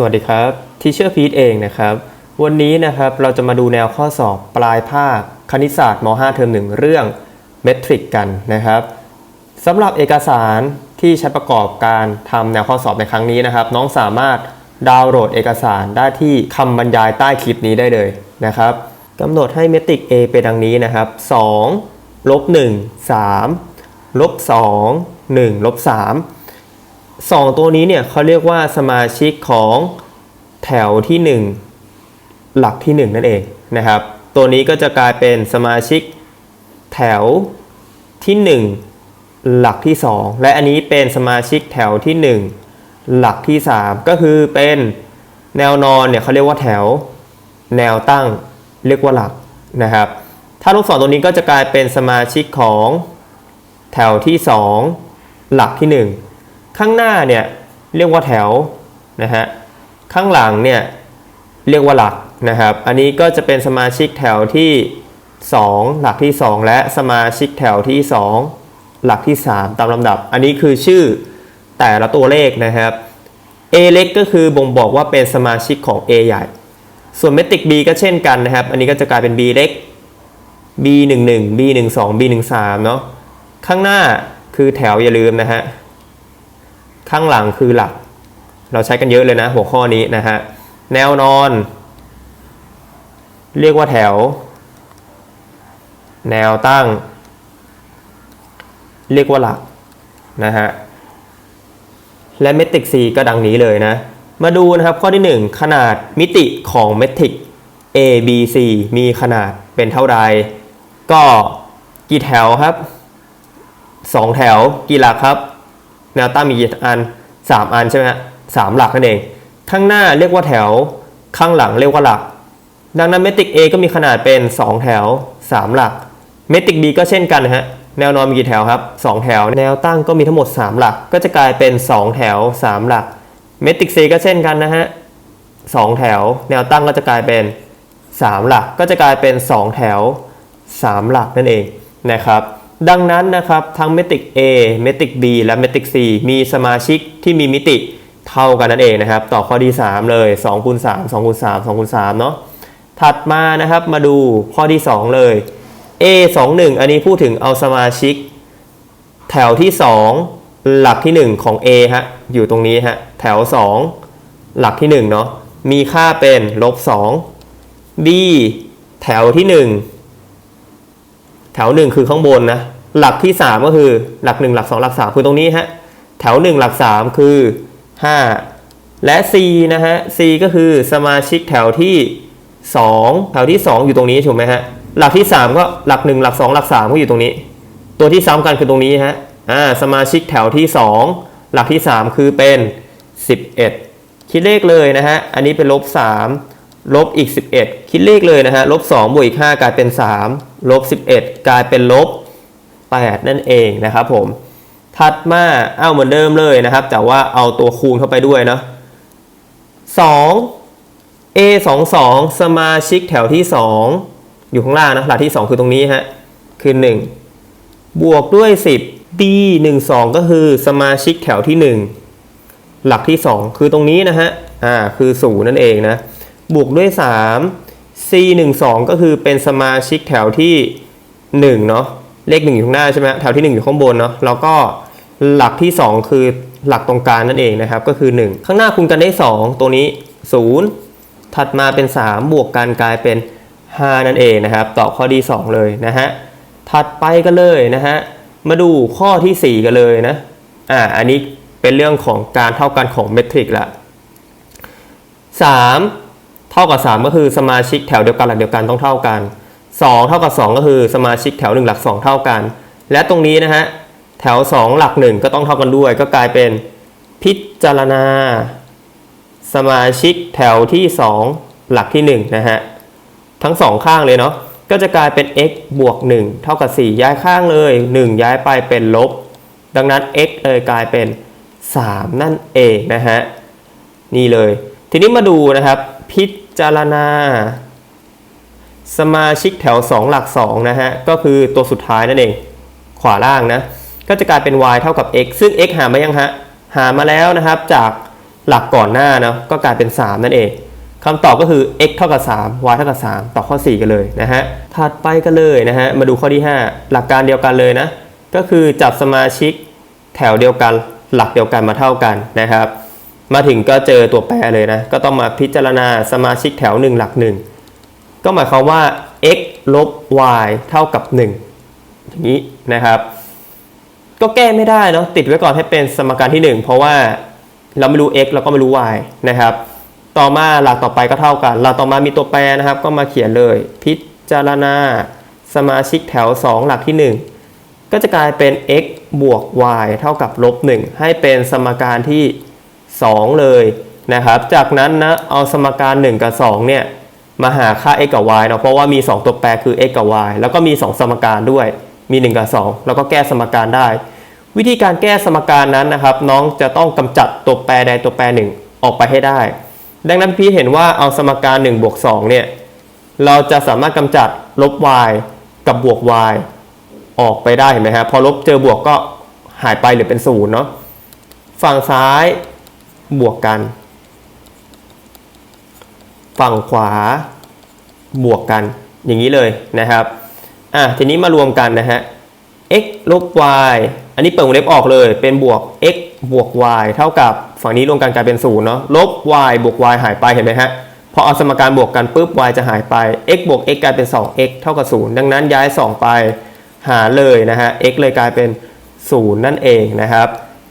สวัสดีครับทีเชอร์พีทเองนะครับ วันนี้นะครับเราจะมาดูแนวข้อสอบปลายภาคคณิตศาสตร์ม .5 เทอม1 เรื่องเมทริกกันนะครับสำหรับเอกสารที่ใช้ประกอบการทำแนวข้อสอบในครั้งนี้นะครับ น้องสามารถดาวน์โหลดเอกสารได้ที่คำบรรยายใต้คลิปนี้ได้เลยนะครับกำหนดให้เมทริก A เป็นดังนี้นะครับ2ลบ1 3ลบ2 1ลบ3 สองตัวนี้เนี่ยเขาเรียกว่าสมาชิกของแถวที่ 1 หลักที่ 1 นั่นเองนะครับ ตัวนี้ก็จะกลายเป็นสมาชิกแถวที่ 1 หลักที่ 2 และอันนี้เป็นสมาชิกแถวที่ 1 หลักที่ 3 ก็คือเป็นแนวนอนเนี่ยเขาเรียกว่าแถวแนวตั้งเรียกว่าหลักนะครับ ถ้าลูกศรตัวนี้ก็จะกลายเป็นสมาชิกของแถวที่ 2 หลักที่ 1 ข้างหน้าเนี่ยเรียกว่าแถวนะฮะข้างหลังเนี่ยเรียกว่าหลักนะครับ อันนี้ก็จะเป็นสมาชิกแถวที่ 2 หลักที่ 2 และสมาชิกแถวที่ 2 หลักที่ 3 ตามลำดับ อันนี้คือชื่อแต่ละตัวเลขนะครับ A เล็กก็คือบ่งบอกว่าเป็นสมาชิกของ A ใหญ่ ส่วนเมตริก B ก็เช่นกันนะครับ อันนี้ก็จะกลายเป็น B เล็ก B 1 1 B 1 2 B 1 3เนาะข้างหน้าคือแถวอย่าลืมนะฮะ ข้างหลังคือหลัก เราใช้กันเยอะเลยนะ หัวข้อนี้นะฮะ แนวนอน เรียกว่าแถว แนวตั้ง เรียกว่าหลักนะฮะ และเมตริก C ก็ดังนี้เลยนะ มาดูนะครับข้อที่ 1 ขนาดมิติของเมตริก A B C มีขนาดเป็นเท่าใด ก็กี่แถวครับ 2 แถวกี่หลักครับ แนวตั้งมีกี่อัน 3 อันใช่ไหมฮะสามหลักนั่นเอง ข้างหน้าเรียกว่าแถว ข้างหลังเรียกว่าหลัก ดังนั้นเมตริก A ก็มีขนาดเป็น 2 แถว 3 หลัก เมตริก B ก็เช่นกันนะฮะ แนวนอนมีกี่แถวครับ 2 แถว แนวตั้งก็มีทั้งหมด 3 หลัก ก็จะกลายเป็น 2 แถว 3 หลัก เมตริก C ก็เช่นกันนะฮะ2แถว แนวตั้งก็จะกลายเป็น 3 หลัก ก็จะกลายเป็น 2 แถว 3 หลักนั่นเองนะครับ ดังนั้นนะครับทั้งเมตริก A เมตริก B และเมตริก C มีสมาชิกที่มีมิติเท่ากันนั่นเองนะครับ ต่อข้อที่ 3 เลย2คูณ3 2คูณ3 2คูณ3เนาะถัดมานะครับมาดูข้อที่ 2 เลย A 2 1 อันนี้พูดถึงเอาสมาชิก แถวที่ 2 หลักที่ 1 ของ A ฮะอยู่ตรงนี้ฮะแถว 2 หลักที่1เนาะมีค่าเป็นลบ2 B แถวที่ 1 ถว 1 คือข้างบนนะ หลักที่ 3 ก็คือหลัก 1 หลัก 2 หลัก 3 คือตรงนี้ฮะ แถว 1 หลัก 3 คือ 5 และ C นะฮะ C ก็คือสมาชิกแถวที่ 2 แถวที่ 2 อยู่ตรงนี้ถูกไหมฮะ หลักที่ 3 ก็หลัก 1 หลัก 2 หลัก 3 ก็อยู่ตรงนี้ ตัวที่ซ้ำกันคือตรงนี้ฮะ อ่า สมาชิกแถวที่ 2 หลักที่ 3 คือเป็น 11 คิดเลขเลยนะฮะ อันนี้เป็นลบ 3 ลบอีก 11 คิดเลขเลยนะฮะลบ2บวกอีก 5 กลายเป็น 3 ลบ 11 กลายเป็นลบ 8 นั่นเองนะครับผม ถัดมาเอาเหมือนเดิมเลยนะครับ แต่ว่าเอาตัวคูณเข้าไปด้วยเนาะ2 A 2 2สมาชิกแถวที่ 2 อยู่ข้างล่างนะหลักที่ 2 คือตรงนี้ฮะ คือ 1 บวกด้วย 10 B 1 2 ก็คือสมาชิกแถวที่ 1 หลักที่ 2 คือตรงนี้นะฮะ อ่า คือ 0 นั่นเองนะ บวกด้วย 3 C 1 2ก็คือเป็นสมาชิกแถวที่1เนาะเลข 1 อยู่ข้างหน้าใช่ไหมแถวที่ 1 อยู่ข้างบนเนาะแล้วก็หลักที่ 2 คือหลักตรงกลางนั่นเองนะครับ ก็คือ 1 ข้างหน้าคูณกันได้ 2 ตัวนี้ 0 ถัดมาเป็น 3 บวกกันกลายเป็น 5 นั่นเองนะครับตอบข้อที่2เลยนะฮะถัดไปกันเลยนะฮะมาดูข้อที่ 4 กันเลยนะอ่าอันนี้เป็นเรื่องของการเท่ากันของเมทริกละ3 เท่ากับ 3 ก็คือสมาชิกแถวเดียวกันหลักเดียวกันต้องเท่ากัน 2 เท่ากับ 2 ก็คือสมาชิกแถว 1 หลัก 2 เท่ากัน และตรงนี้นะฮะแถว 2 หลัก 1 ก็ต้องเท่ากันด้วย ก็กลายเป็นพิจารณา สมาชิกแถวที่ 2 หลักที่ 1 นะฮะ ทั้งสองข้างเลยเนาะก็จะกลายเป็น x บวก 1 เท่ากับ 4 ย้ายข้างเลย 1 ย้ายไปเป็นลบ ดังนั้น x เลยกลายเป็น 3 นั่นเองนะฮะ นี่เลย ทีนี้มาดูนะครับ พิ จารณา สมาชิกแถว 2 หลัก2นะฮะ ก็คือตัวสุดท้ายนั่นเอง ขวาล่างนะ ก็จะกลายเป็น y เท่ากับ x ซึ่ง x หามายังฮะ หามาแล้วนะครับจากหลักก่อนหน้าเนาะก็กลายเป็น 3 นั่นเองคำตอบก็คือ x เท่ากับ 3 y เท่ากับ 3 ต่อข้อ 4 กันเลยนะฮะ ถัดไปกันเลยนะฮะ มาดูข้อที่ 5 หลักการเดียวกันเลยนะ ก็คือจับสมาชิกแถวเดียวกัน หลักเดียวกันมาเท่ากันนะครับ มาถึงก็เจอตัวแปรเลยนะ ก็ต้องมาพิจารณาสมาชิกแถว 1 หลัก 1 ก็หมายความว่า x ลบ y เท่ากับ 1 อย่างนี้นะครับ ก็แก้ไม่ได้เนาะติดไว้ก่อนให้เป็นสมการที่ 1 เพราะว่าเราไม่รู้ x เราก็ไม่รู้ y นะครับ ต่อมาหลักต่อไปก็เท่ากันหลักต่อมามีตัวแปรนะครับ ก็มาเขียนเลย พิจารณาสมาชิกแถว 2 หลักที่ 1 ก็จะกลายเป็น x บวก y เท่ากับลบ1ให้เป็นสมการที่ 2 เลยนะครับ จากนั้นนะเอาสมการ 1 กับ 2 เนี่ยมาหาค่า x กับ y เนาะเพราะว่ามี 2 ตัวแปรคือ x กับ y แล้วก็มี 2 สมการด้วยมี 1 กับ 2 แล้วก็แก้สมการได้ วิธีการแก้สมการนั้นนะครับ น้องจะต้องกำจัดตัวแปรใดตัวแปรหนึ่งออกไปให้ได้ ดังนั้นพี่เห็นว่าเอาสมการ1บวก2เนี่ยเราจะสามารถกำจัดลบ y กับบวก y ออกไปได้เห็นไหมครับพอลบเจอบวกก็หายไปหรือเป็นศูนย์เนาะฝั่งซ้าย บวกกัน ฝั่งขวาบวกกันอย่างนี้เลยนะครับอะทีนี้มารวมกันนะฮะ x ลบ y อันนี้เปิดวงเล็บออกเลยเป็นบวก x บวก y เท่ากับฝั่งนี้รวมกันกลายเป็น0เนาะลบ y บวก y หายไปเห็นไหมฮะพอเอาสมการบวกกันปุ๊บ y จะหายไป x บวก x กลายเป็น 2x เท่ากับ 0 ดังนั้นย้าย 2 ไปหาเลยนะฮะ x เลยกลายเป็น 0 นั่นเองนะครับ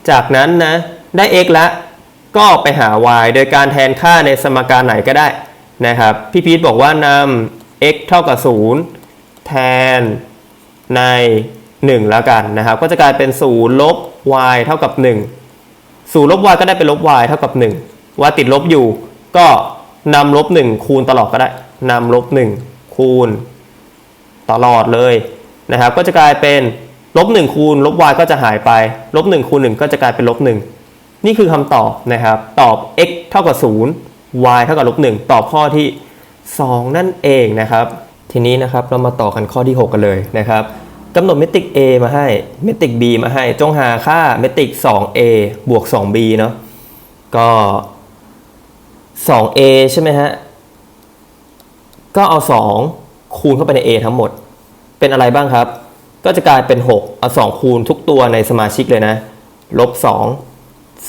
จากนั้นนะได้ x แล้ว ก็ไปหา y โดยการแทนค่าในสมการไหนก็ได้นะครับ พี่พีทบอกว่านำ x เท่ากับ 0 แทนใน 1 แล้วกันนะครับ ก็จะกลายเป็น 0 ลบ y เท่ากับ 1 0 ลบ y ก็ได้เป็นลบ y เท่ากับ1 y ติดลบอยู่ ก็นำลบ 1 คูณตลอดก็ได้นำลบ 1 คูณ ตลอดเลยนะครับ ก็จะกลายเป็นลบ 1 คูณลบ y ก็จะหายไปลบ 1 คูณ 1 ก็จะกลายเป็นลบ 1 นี่คือคำตอบนะครับ ตอบ x เท่ากับ 0 y เท่ากับลบ1ตอบข้อที่ 2 นั่นเองนะครับ ทีนี้นะครับเรามาต่อกันข้อที่ 6 กันเลยนะครับกำหนดเมตริก A มาให้ เมตริก B มาให้ จงหาค่าเมตริก 2A บวก 2B เนาะ ก็ 2A ใช่ไหมฮะ ก็เอา 2 คูณเข้าไปใน A ทั้งหมด เป็นอะไรบ้างครับ ก็จะกลายเป็น 6 เอา 2 คูณทุกตัวในสมาชิกเลยนะ ลบ 2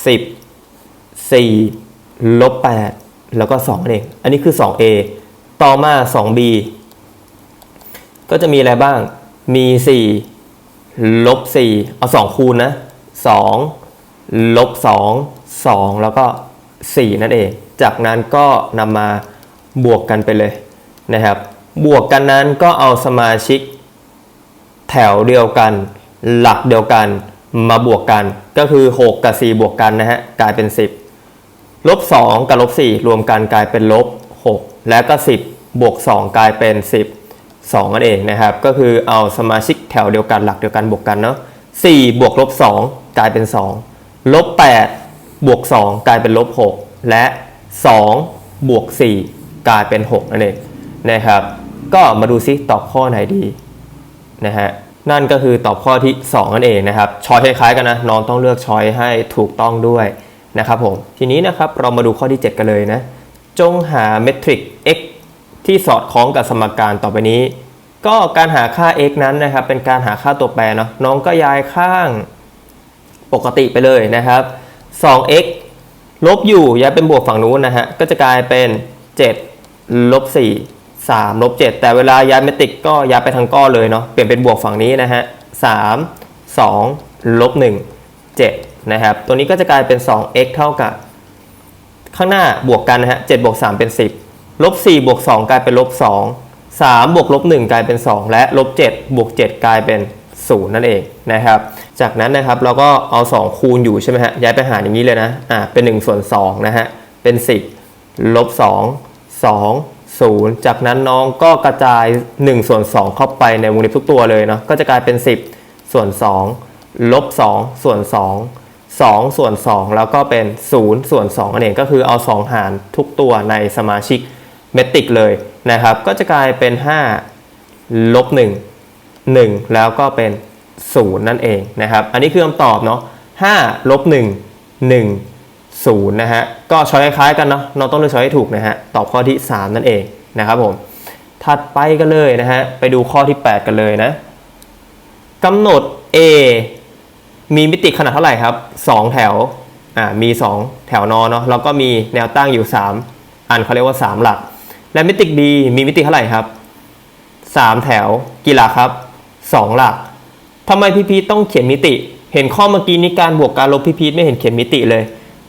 10 4ลบ8แล้วก็2เองอันนี้คือ 2A ต่อมา 2B ก็จะมีอะไรบ้าง มี4ลบ4เอา 2 คูณนะ2ลบ2 2 แล้วก็ 4 นั่นเอง จากนั้นก็นำมาบวกกันไปเลยนะครับ บวกกันนั้นก็เอาสมาชิกแถวเดียวกัน หลักเดียวกัน มาบวกกันก็คือ 6 กับ 4 บวกกันนะฮะกลายเป็น 10ลบ2กับลบ4รวมกันกลายเป็นลบ 6 และก็ 10 บวก 2 กลายเป็น 10 2นั่นเองนะครับ ก็คือเอาสมาชิกแถวเดียวกันหลักเดียวกันบวกกันเนาะ4บวกลบ2กลายเป็น 2 ลบ 8 บวก 2 กลายเป็นลบ 6 และ 2 บวก 4 กลายเป็น 6 นั่นเองนะครับ ก็มาดูซิตอบข้อไหนดีนะฮะ นั่นก็คือตอบข้อที่ 2 นั่นเองนะครับช้อยคล้ายๆกันนะน้องต้องเลือกช้อยให้ถูกต้องด้วยนะครับผมทีนี้นะครับเรามาดูข้อที่ 7 กันเลยนะจงหาเมทริก x ที่สอดคล้องกับสมการต่อไปนี้ ก็การหาค่า x นั้นนะครับเป็นการหาค่าตัวแปรเนาะน้องก็ย้ายข้างปกติไปเลยนะครับ 2x ลบอยู่ย้ายเป็นบวกฝั่งนู้นนะฮะก็จะกลายเป็น 7 ลบ 4 3ลบ7แต่เวลาย้ายเมตริกก็ย้ายไปทางก้อนเลยเนาะเปลี่ยนเป็นบวกฝั่งนี้นะฮะ3 2ลบ1 7นะครับตัวนี้ก็จะกลายเป็น 2x เท่ากับ ข้างหน้าบวกกันนะฮะ7บวก3เป็น 10ลบ4บวก2กลายเป็นลบ2 3บวกลบ1กลายเป็น 2 และลบ7บวก7กลายเป็น0นั่นเองนะครับ จากนั้นนะครับเราก็เอา 2 คูณอยู่ใช่ไหมฮะย้ายไปหารอย่างนี้เลยนะอ่าเป็น1ส่วน2นะฮะเป็น 10ลบ2 2 0 จากนั้นน้องก็กระจาย 1 ส่วน 2 เข้าไปในวงเล็บทุกตัวเลยเนาะก็จะกลายเป็น 10 ส่วน 2 ลบ 2 ส่วน 2 2 ส่วน 2 แล้วก็เป็น 0 ส่วน2นั่นเองก็คือเอา 2 หารทุกตัวในสมาชิกเมตริกเลยนะครับ ก็จะกลายเป็น 5 ลบ 1 1 แล้วก็เป็น 0 นั่นเองนะครับ อันนี้คือคำตอบเนาะ5ลบ 1 1 0นะฮะ ก็ช้อยคล้ายๆกันเนาะ เราต้องเลือกช้อยให้ถูกนะฮะ ตอบข้อที่ 3 นั่นเองนะครับผม ถัดไปกันเลยนะฮะ ไปดูข้อที่ 8 กันเลยนะกำหนด A มีมิติขนาดเท่าไหร่ครับ 2 แถว อ่า มี 2 แถวนอนเนาะ แล้วก็มีแนวตั้งอยู่ 3 อันเขาเรียกว่า 3 หลัก และมิติ B มีมิติเท่าไหร่ครับ 3 แถว กี่หลักครับ 2 หลักทำไมพี่พีทต้องเขียนมิติ เห็นข้อเมื่อกี้นี้การบวกการลบพี่พีทไม่เห็นเขียนมิติเลย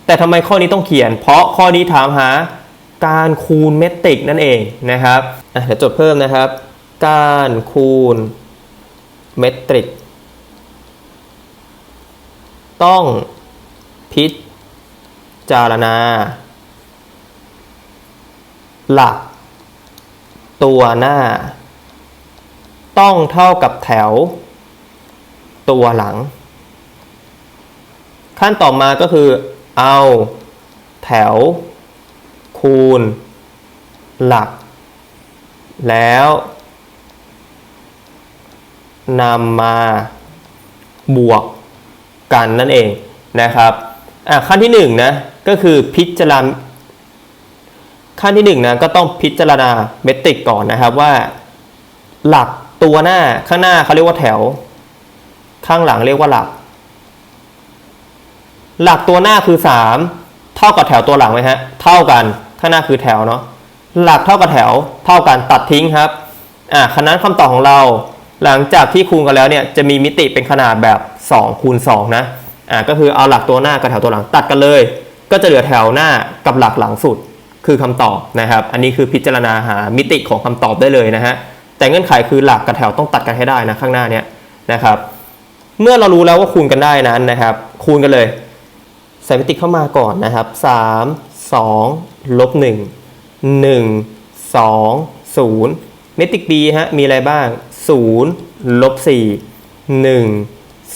แต่ทำไมข้อนี้ต้องเขียน เพราะข้อนี้ถามหาการคูณเมตริกนั่นเองนะครับเดี๋ยวจดเพิ่มนะครับ การคูณเมตริก ต้องพิจารณา หลัก ตัวหน้า ต้องเท่ากับแถว ตัวหลัง ขั้นต่อมาก็คือ เอา แถว คูณ หลัก แล้วนำมาบวกกันนั่นเองนะครับอะขั้นที่หนึ่งนะก็คือพิจารณาขั้นที่หนึ่งนะก็ต้องพิจารณาเมตริกก่อนนะครับว่า หลักตัวหน้าข้างหน้าเขาเรียกว่าแถว ข้างหลังเรียกว่าหลัก หลักตัวหน้าคือ 3 เท่ากับแถวตัวหลังไหมฮะ เท่ากัน ข้างหน้าคือแถวเนาะ หลักเท่ากับแถว เท่ากัน ตัดทิ้งครับ อ่าคณะคำตอบของเรา หลังจากที่คูณกันแล้วเนี่ย จะมีมิติเป็นขนาดแบบ2คูณ2นะ อ่า ก็คือเอาหลักตัวหน้ากับแถวตัวหลังตัดกันเลย ก็จะเหลือแถวหน้ากับหลักหลังสุด คือคำตอบนะครับ อันนี้คือพิจารณาหามิติของคำตอบได้เลยนะฮะ แต่เงื่อนไขคือหลักกับแถวต้องตัดกันให้ได้นะข้างหน้าเนี่ยนะครับ เมื่อเรารู้แล้วว่าคูณกันได้นั้นนะครับ คูณกันเลย ใส่มิติเข้ามาก่อนนะครับ 3 2ลบ1 1 2 0มิติ B ฮะ มีอะไรบ้าง 0ลบ4 1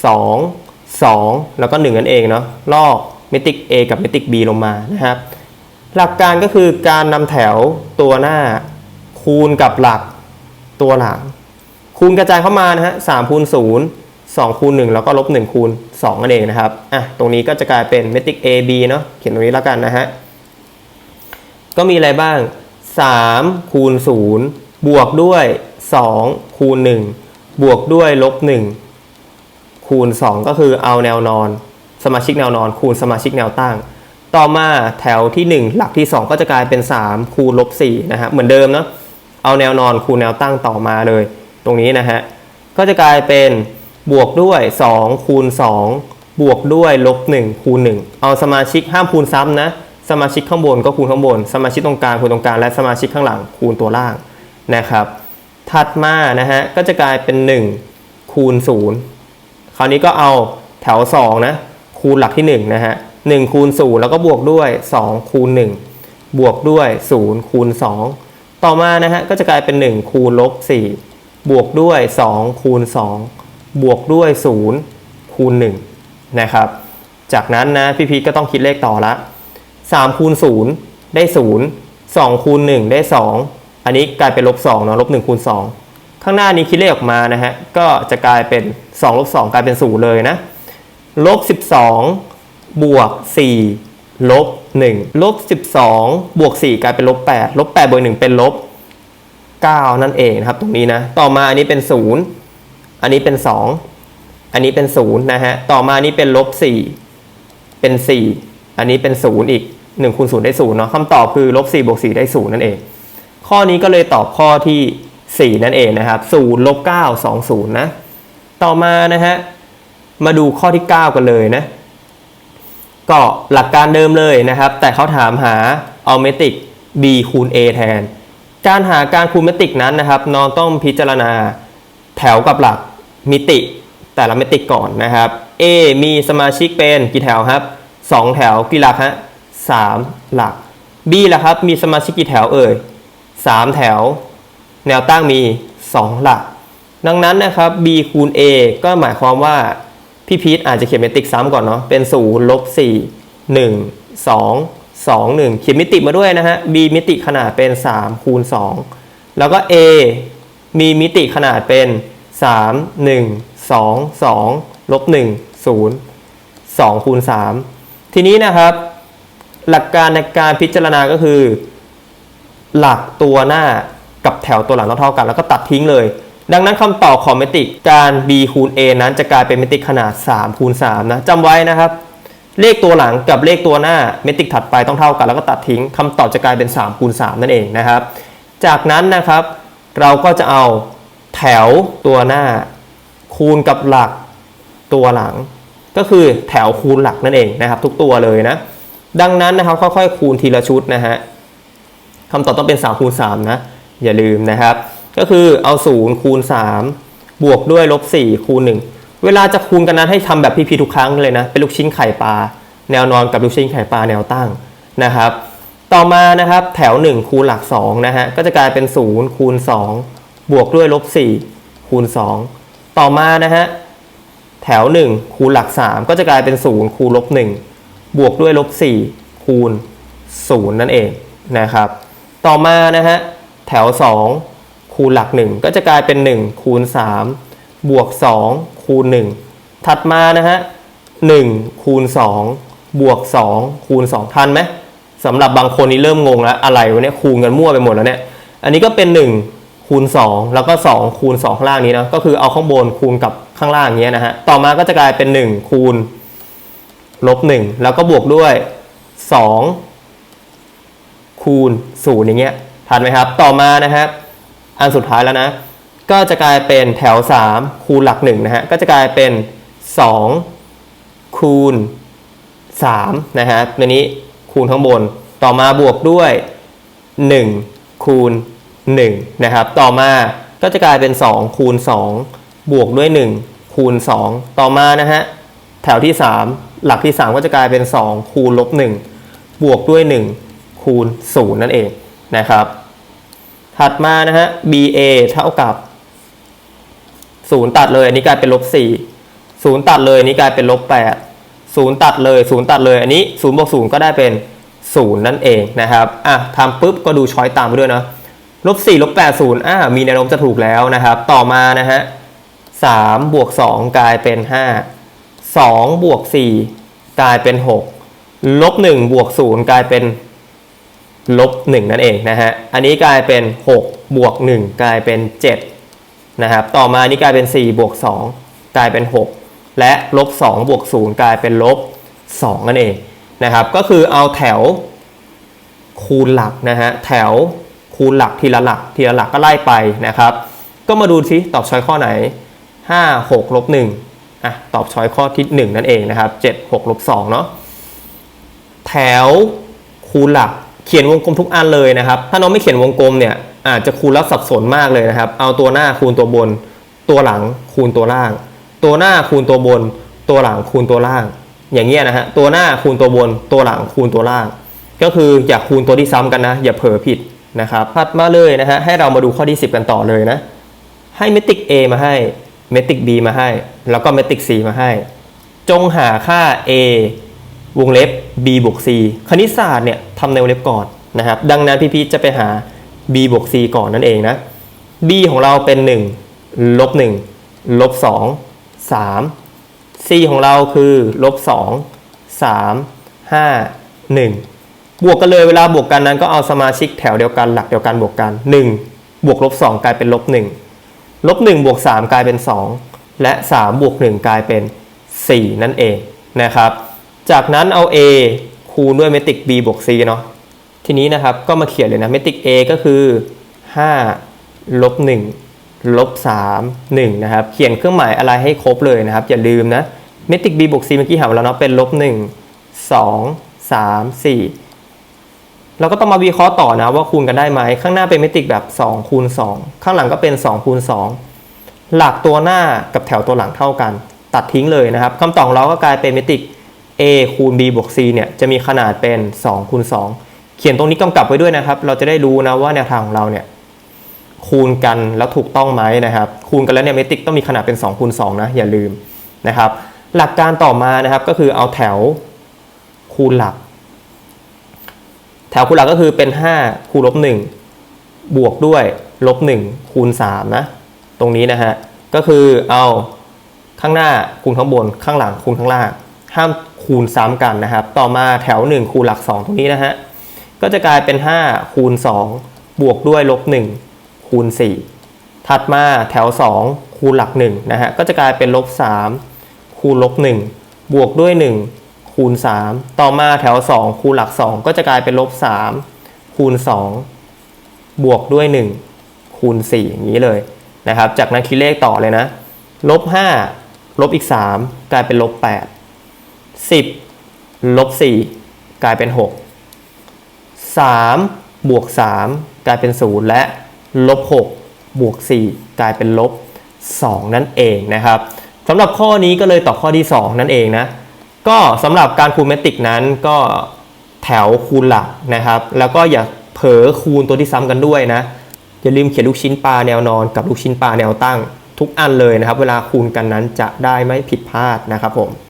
2 2 แล้วก็ 1 นั่นเองเนาะลอกมิติ A กับมิติ B ลงมานะครับ หลักการก็คือการนำแถวตัวหน้าคูณกับหลักตัวหลังคูณกระจายเข้ามานะฮะ3คูณ0 2คูณ1แล้วก็ลบ1คูณ2นั่นเองนะครับอะตรงนี้ก็จะกลายเป็นเมตริก A B เนาะเขียนตรงนี้แล้วกันนะฮะก็มีอะไรบ้าง 3 คูณ 0 บวกด้วย 2 คูณ 1 บวกด้วยลบ 1 คูณ 2 ก็คือเอาแนวนอน สมาชิกแนวนอน คูณสมาชิกแนวตั้ง ต่อมาแถวที่ 1 หลักที่ 2 ก็จะกลายเป็น 3 คูณลบ4นะฮะเหมือนเดิมเนาะเอาแนวนอนคูณแนวตั้งต่อมาเลย ตรงนี้นะฮะก็จะกลายเป็น บวกด้วย 2 คูณ 2 บวกด้วยลบ1คูณ 1 เอาสมาชิกห้ามคูณซ้ำนะ สมาชิกข้างบนก็คูณข้างบน สมาชิกตรงกลางคูณตรงกลางและสมาชิกข้างหลังคูณตัวล่างนะครับ ถัดมานะฮะก็จะกลายเป็น 1 คูณ 0 คราวนี้ก็เอาแถว2นะคูณหลักที่1นะฮะ1คูณ0แล้วก็บวกด้วย 2 คูณ 1 บวกด้วย 0 คูณ 2 ต่อมานะฮะก็จะกลายเป็น 1 คูณลบ4บวกด้วย 2 คูณ 2 บวกด้วย 0 คูณ1นะครับ จากนั้นนะพี่พีทก็ต้องคิดเลขต่อละ 3 คูณ 0 ได้ 0 2 คูณ 1 ได้ 2 อันนี้กลายเป็นลบ2เนาะลบ1คูณ 2 ข้างหน้านี้คิดเลขออกมานะฮะ ก็จะกลายเป็น2ลบ2กลายเป็น 0 เลยนะลบ12 บวก 4 ลบ1ลบ12 บวก 4 กลายเป็นลบ8ลบ8บวก1เป็นลบ 9 นั่นเองนะครับ ตรงนี้นะ ต่อมาอันนี้เป็น 0 อันนี้เป็น 2 อันนี้เป็น0นะฮะ ต่อมานี้เป็นลบ4เป็น 4 อันนี้เป็น 0 อีก1คูณ0ได้0เนาะคำตอบคือลบ4บวก4ได้0นั่นเอง ข้อนี้ก็เลยตอบข้อที่ 4 นั่นเองนะครับ0ลบ9 2 0นะ ต่อมานะฮะ มาดูข้อที่ 9 กันเลยนะ ก็หลักการเดิมเลยนะครับ แต่เขาถามหาเอาเมตริก b คูณ a แทน การหาการคูณเมตริกนั้นนะครับน้องต้องพิจารณาแถวกับหลัก มิติแต่ละเมตริกก่อนนะครับ a มีสมาชิกเป็นกี่แถวครับ 2 แถวกี่หลักฮะ3หลัก b ล่ะครับมีสมาชิกกี่แถวเอ่ย3 แถว แนวตั้งมี 2 หลัก ดังนั้นนะครับ b คูณ a ก็หมายความว่าพี่พีทอาจจะเขียนเมตริกซ้ำก่อนเนาะเป็น0ลบ4 1 2 2 1 เขียนมิติมาด้วยนะฮะ b มิติขนาดเป็น 3 คูณ 2 แล้วก็ a มีมิติขนาดเป็น 3 1 2 2ลบ1 0 2คูณ3ทีนี้นะครับ หลักการในการพิจารณาก็คือ หลักตัวหน้ากับแถวตัวหลังต้องเท่ากันแล้วก็ตัดทิ้งเลย ดังนั้นคำตอบของเมตริกการ b คูณ a นั้นจะกลายเป็นเมตริกขนาด3คูณ3นะจำไว้นะครับ เลขตัวหลังกับเลขตัวหน้าเมตริกถัดไปต้องเท่ากัน แล้วก็ตัดทิ้งคำตอบจะกลายเป็น3คูณ3นั่นเองนะครับ จากนั้นนะครับเราก็จะเอา แถวตัวหน้า คูณกับหลักตัวหลัง ก็คือแถวคูณหลักนั่นเองนะครับ ทุกตัวเลยนะ ดังนั้นนะครับค่อยๆ คูณทีละชุดนะฮะคำตอบต้องเป็น3คูณ3นะอย่าลืมนะครับ ก็คือเอา0คูณ3บวกด้วยลบ4คูณ1เวลาจะคูณกันนั้นให้ทำแบบพี่ๆทุกครั้งเลยนะเป็นลูกชิ้นไข่ปลาแนวนอนกับลูกชิ้นไข่ปลาแนวตั้งนะครับ ต่อมานะครับแถว 1 คูณหลัก2นะฮะก็จะกลายเป็น 0 คูณ 2 บวกด้วยลบ4คูณ 2 ต่อมานะฮะแถว 1 คูณหลัก 3 ก็จะกลายเป็น 0 คูณลบ1บวกด้วยลบ4คูณ 0 นั่นเองนะครับ ต่อมานะฮะแถว 2 คูณหลัก 1 ก็จะกลายเป็น 1 คูณ 3 บวก 2 คูณ 1 ถัดมานะฮะ1คูณ 2 บวก 2 คูณ 2 ทันไหมสำหรับบางคนนี่เริ่มงงแล้ว อะไรวะเนี่ยคูณกันมั่วไปหมดแล้วเนี่ย อันนี้ก็เป็น 1 คูณ 2 แล้วก็ 2 คูณ 2 ข้างล่างนี้นะก็คือเอาข้างบนคูณกับข้างล่างอย่างเงี้ยนะฮะต่อมาก็จะกลายเป็น 1 คูณลบ1แล้วก็บวกด้วย 2 คูณ0อย่างเงี้ยทันไหมครับ ต่อมานะครับอันสุดท้ายแล้วนะ ก็จะกลายเป็นแถว 3 คูณหลัก1นะฮะก็จะกลายเป็น 2 คูณ3นะฮะตัวนี้คูณข้างบน ต่อมาบวกด้วย 1 คูณ 1นะครับ ต่อมาก็จะกลายเป็น 2 คูณ 2 บวกด้วย 1 คูณ 2 ต่อมานะฮะแถวที่ 3 หลักที่ 3 ก็จะกลายเป็น 2 คูณลบ 1 บวกด้วย 1 คูณ 0 นั่นเองนะครับ ถัดมานะฮะ BA เท่ากับ 0 ตัดเลยอันนี้กลายเป็นลบ 4 0 ตัดเลยอันนี้กลายเป็นลบ 8 0 ตัดเลย 0 ตัดเลยอันนี้0บวก0ก็ได้เป็น 0 นั่นเองนะครับอะทำปุ๊บก็ดูช้อยตามไปด้วยนะ ลบ4ลบ8 0อะมีแนวโน้มจะถูกแล้วนะครับ ต่อมานะฮะ3บวก2กลายเป็น 5 2บวก4กลายเป็น 6 ลบ1บวก0กลายเป็นลบ1นั่นเองนะฮะ อันนี้กลายเป็น 6 บวก 1 กลายเป็น 7 นะครับ ต่อมานี่กลายเป็น 4 บวก 2 กลายเป็น 6 และลบ2บวก 0 กลายเป็นลบ 2 นั่นเองนะครับ ก็คือเอาแถวคูณหลักนะฮะ แถว คูณหลักทีละหลักทีละหลักก็ไล่ไปนะครับ ก็มาดูซิตอบช้อยข้อไหน 5 6ลบ1อะตอบช้อยข้อที่ 1 นั่นเองนะครับ 7 6ลบ2เนาะแถวคูณหลักเขียนวงกลมทุกอันเลยนะครับ ถ้าน้องไม่เขียนวงกลมเนี่ยอาจจะคูณแล้วสับสนมากเลยนะครับ เอาตัวหน้าคูณตัวบน ตัวหลังคูณตัวล่าง ตัวหน้าคูณตัวบน ตัวหลังคูณตัวล่าง อย่างเงี้ยนะฮะตัวหน้าคูณตัวบน ตัวหลังคูณตัวล่าง ก็คืออย่าคูณตัวที่ซ้ำกันนะ อย่าเผลอผิด นะครับถัดมาเลยนะฮะให้เรามาดูข้อที่ 10 กันต่อเลยนะ ให้เมตริก A มาให้เมตริก B มาให้ แล้วก็เมตริก C มาให้ จงหาค่า A วงเล็บ b บวก c คณิตศาสตร์เนี่ยทำในวงเล็บก่อนนะครับ ดังนั้นพี่พีจะไปหา b บวก c ก่อนนั่นเองนะ b ของเราเป็น 1 ลบ 1 ลบ 2 3 c ของเราคือ ลบ 2 3 5 1 บวกกันเลยเวลาบวกกันนั้นก็เอาสมาชิกแถวเดียวกันหลักเดียวกันบวกกัน 1 บวกลบ2กลายเป็นลบ1ลบ1บวก3กลายเป็น 2 และ 3 บวก 1 กลายเป็น 4 นั่นเองนะครับ จากนั้นเอา a คูณด้วยเมตริก b บวก c เนาะทีนี้นะครับก็มาเขียนเลยนะเมตริก a ก็คือ5ลบ1ลบ3 1นะครับเขียนเครื่องหมายอะไรให้ครบเลยนะครับ อย่าลืมนะเมตริก b บวก c เมื่อกี้หาแล้วเนาะเป็นลบ1 2 3 4 เราก็ต้องมาวิเคราะห์ต่อนะว่าคูณกันได้ไหมข้างหน้าเป็นเมตริกแบบ2คูณ2ข้างหลังก็เป็น2คูณ2หลักตัวหน้ากับแถวตัวหลังเท่ากัน ตัดทิ้งเลยนะครับคำตอบของเราก็กลายเป็นเมตริก a คูณ b บวก c เนี่ยจะมีขนาดเป็น2คูณ2เขียนตรงนี้กำกับไว้ด้วยนะครับ เราจะได้รู้นะว่าแนวทางของเราเนี่ยคูณกันแล้วถูกต้องไหมนะครับ คูณกันแล้วเนี่ยเมตริกต้องมีขนาดเป็น2คูณ2นะอย่าลืมนะครับ หลักการต่อมานะครับก็คือเอาแถวคูณหลัก แถวคูณหลักก็คือเป็น 5 คูณลบ 1 บวกด้วยลบ 1 คูณ 3 นะ ตรงนี้นะฮะ ก็คือเอาข้างหน้าคูณข้างบนข้างหลังคูณข้างล่าง ห้ามคูณซ้ำกันนะครับ ต่อมาแถว 1 คูณหลัก 2 ตรงนี้นะฮะ ก็จะกลายเป็น 5 คูณ 2 บวกด้วยลบ 1 คูณ 4 ถัดมาแถว 2 คูณหลัก1นะฮะ ก็จะกลายเป็นลบ 3 คูณลบ 1 บวกด้วย 1 คูณ 3 ต่อมาแถว 2 คูณหลัก 2 ก็จะกลายเป็นลบ 3 คูณ 2 บวกด้วย 1 คูณ 4 อย่างนี้เลยนะครับ จากนั้นคิดเลขต่อเลยนะ ลบ 5 ลบอีก 3 กลายเป็นลบ 8 10 ลบ 4 กลายเป็น 6 3 บวก 3 กลายเป็น 0 และลบ 6 บวก 4 กลายเป็นลบ 2 นั่นเองนะครับสำหรับข้อนี้ก็เลยตอบข้อที่ 2 นั่นเองนะ ก็สำหรับการคูณเมตริกนั้นก็แถวคูณหลักนะครับ แล้วก็อย่าเผลอคูณตัวที่ซ้ำกันด้วยนะ อย่าลืมเขียนลูกชิ้นปลาแนวนอนกับลูกชิ้นปลาแนวตั้ง ทุกอันเลยนะครับ เวลาคูณกันนั้นจะได้ไม่ผิดพลาดนะครับผม